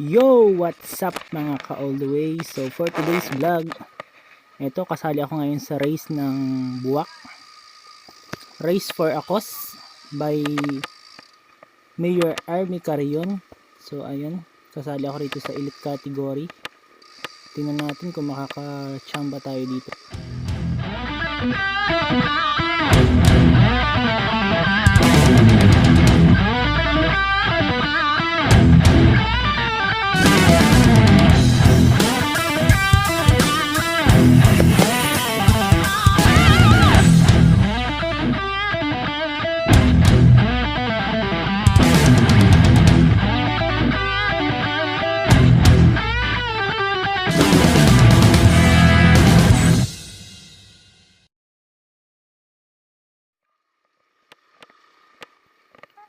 Yo! What's up mga ka all the? So for today's vlog, ito kasali ako ngayon sa race ng buwak. Race for Akos by Mayor Army Carrion. So ayun, kasali ako rito sa elite category. Tingnan natin kung makaka-chamba tayo dito.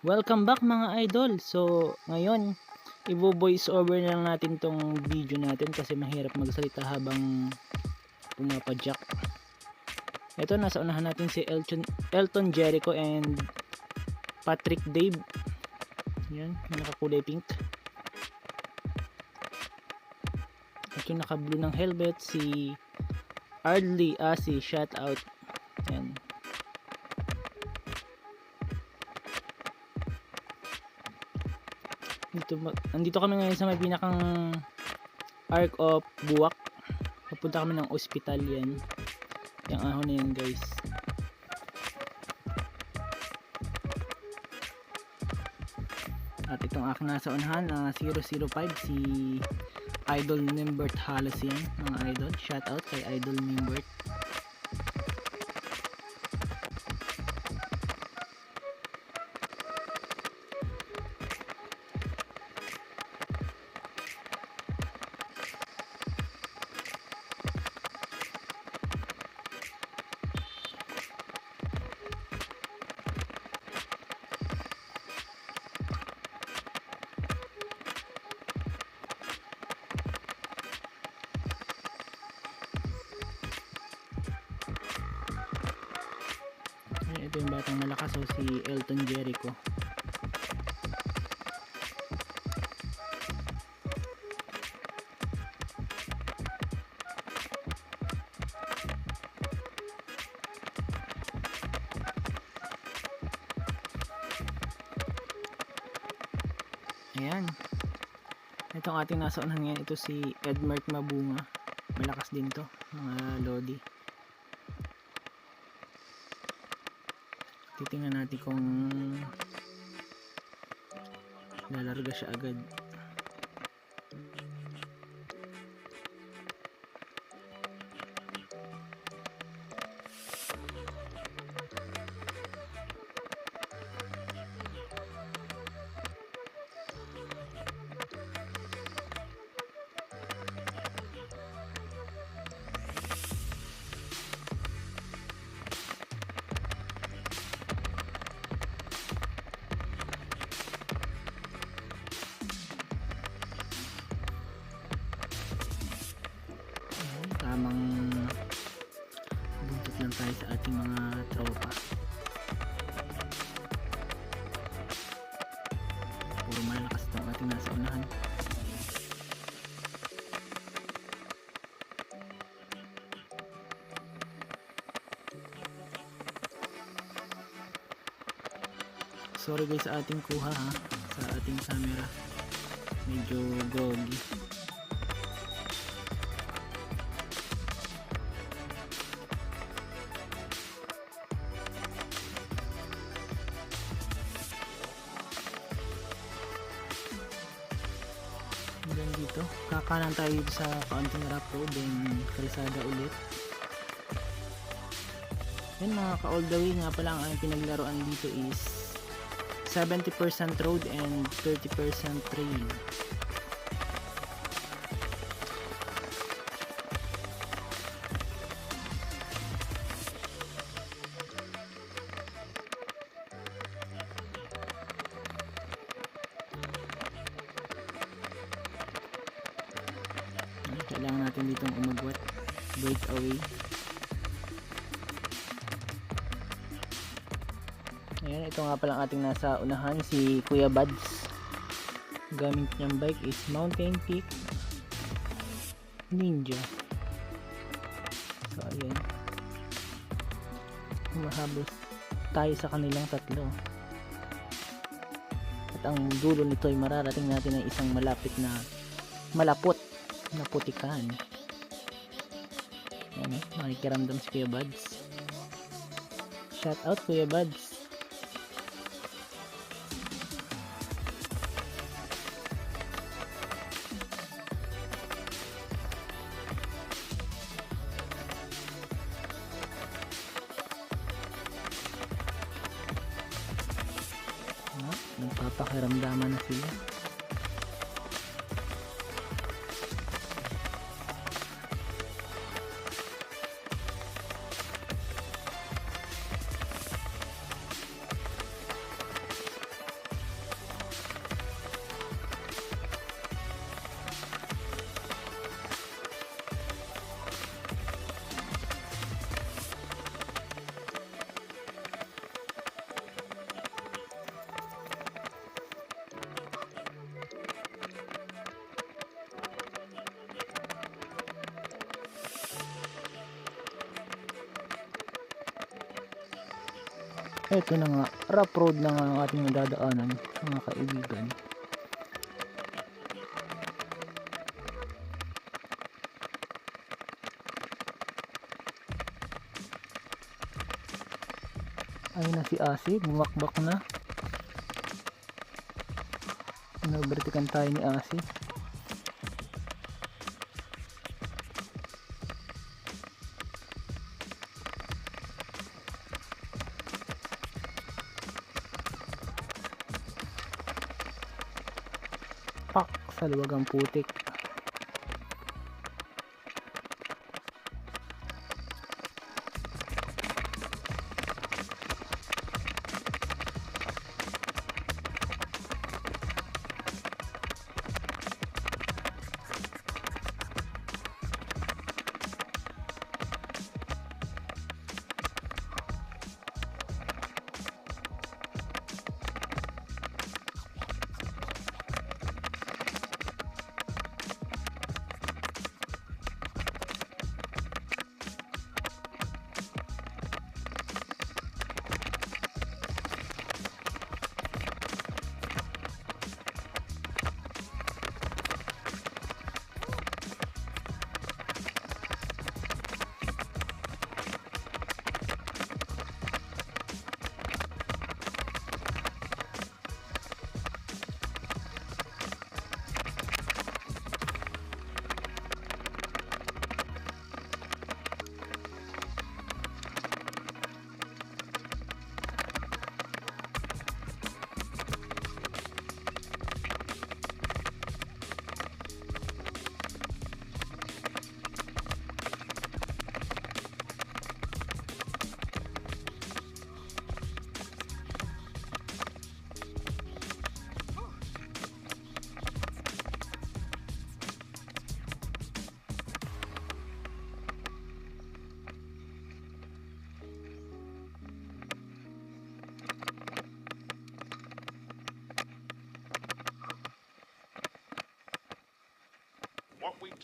Welcome back mga idol. So, ngayon, ibo-voice over na lang natin tong video natin kasi mahirap magsalita habang pumapadyak. Ito, nasa unahan natin si Elton, Elton Jericho and Patrick Dave. Yan, nakakulay pink. At yung naka-blue ng helmet, si Ardley Asi, shout out. Yan. Dito ma- andito kami ngayon sa may pinakang arc of buwak. Papunta kami ng ospital yan. Yung ahon na yan guys. At itong aking nasa unahan na 005 si Idol Nimbert Halos yan mga idol. Shout out kay Idol Nimbert ito yung batang malakas o si Elton Jericho. Ayan. Itong ating nasa unahan ngayon ito si Edmark Mabunga. Malakas din to mga lodi titingnan natin kung lalarga siya agad sorry guys sa ating kuha ha? Sa ating camera. Medyo groggy hanggang dito. Kakanan tayo sa kaunting rough road then kalsada ulit. Yun mga ka all the way nga pala ang aming pinaglaruan dito is 70% road and 30% trail nga pala ating nasa unahan si Kuya Bads gamit niyang bike is Mountain Peak Ninja. So ayan. Humahabos tayo sa kanilang tatlo. At ang dulo nito ay mararating natin ng isang malapit na malapot na putikan. Ano, makikiramdam si Kuya Buds. Shout out Kuya Buds nagpapakiramdaman na sila Ito na nga, rough road na nga ang ating nadadaanan, mga kaibigan. Ayun na si Asi, bumakbak na. Nabertikan tayo ni Asi. Sa luwagang putik.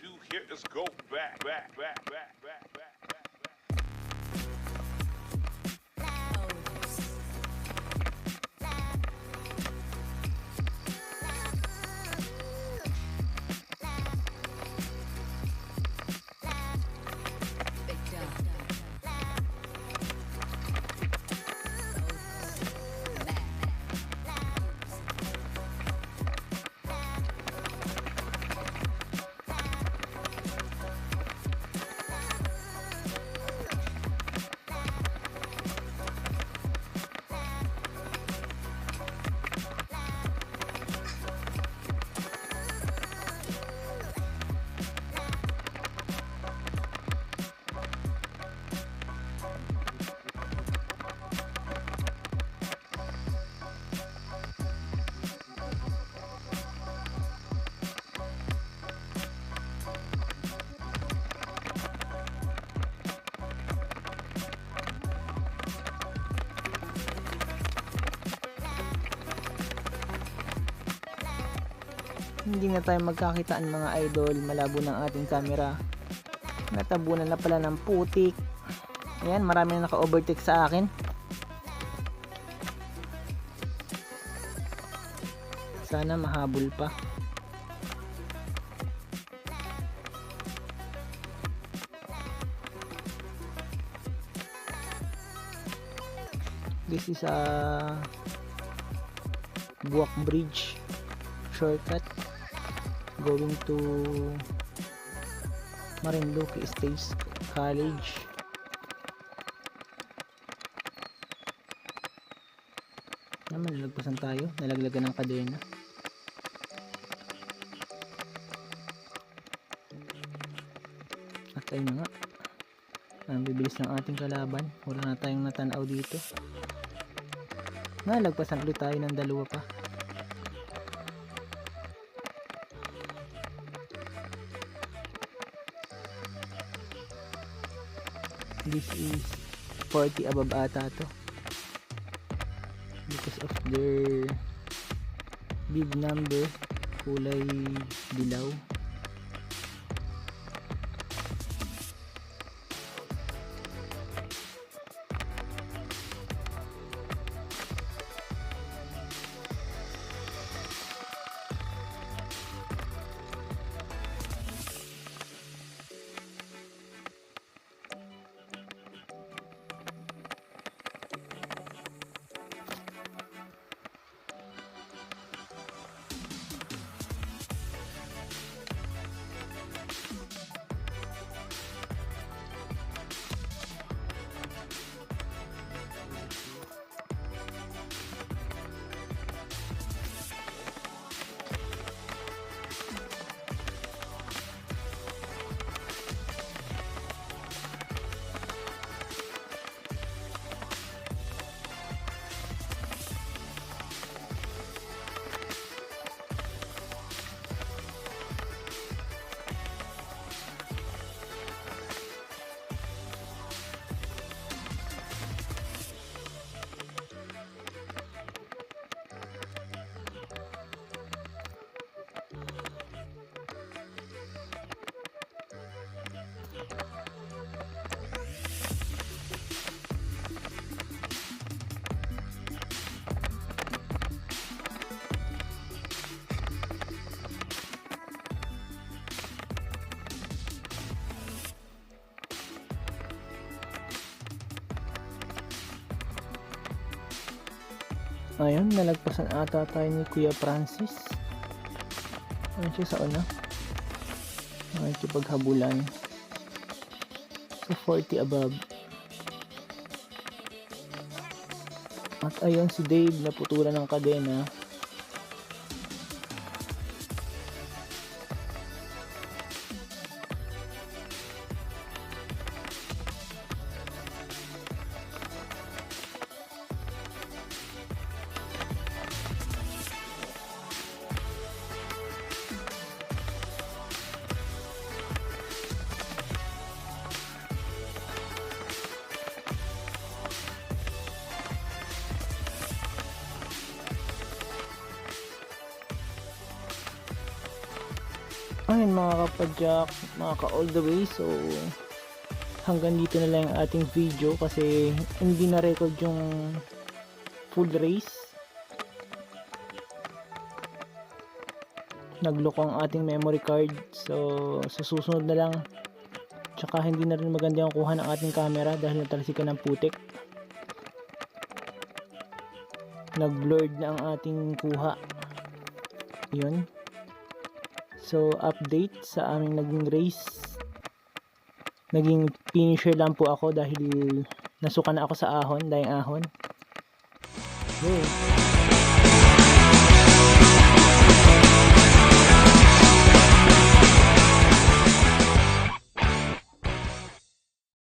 Do here is go back, back, back, back, back, back, back, hindi na tayo magkakitaan mga idol. Malabo ng ating camera. Natabunan na pala ng putik. Ayan marami na naka-overtake sa akin. Sana mahabol pa. This is a Buwak Bridge shortcut going to Marinduque State College. Naman nalagpasan tayo. Nalaglagan ng kadena. At ayun nga. Ang bibilis ng ating kalaban. Wala na tayong natanaw dito. Nalagpasan ulit tayo ng dalawa pa this is 40 above ata to. Because of their big number kulay dilaw Ayun, nalagpasan ata tayo ni Kuya Francis. Ayun siya sa una. Ayun siya paghabulan. So, 40 above. At ayun si Dave naputulan ng kadena. Ayun mga kapadyak, mga ka all the way. So, hanggang dito na lang ang ating video kasi hindi na record yung full race. Nagloko ang ating memory card. So, sa susunod na lang. Tsaka hindi na rin maganda yung kuha ng ating camera dahil natalsikan ng putik. Nag-blurred na ang ating kuha. Yun. So, update sa aming naging race. Naging finisher lang po ako dahil nasuka na ako sa ahon, dahil ahon. Okay.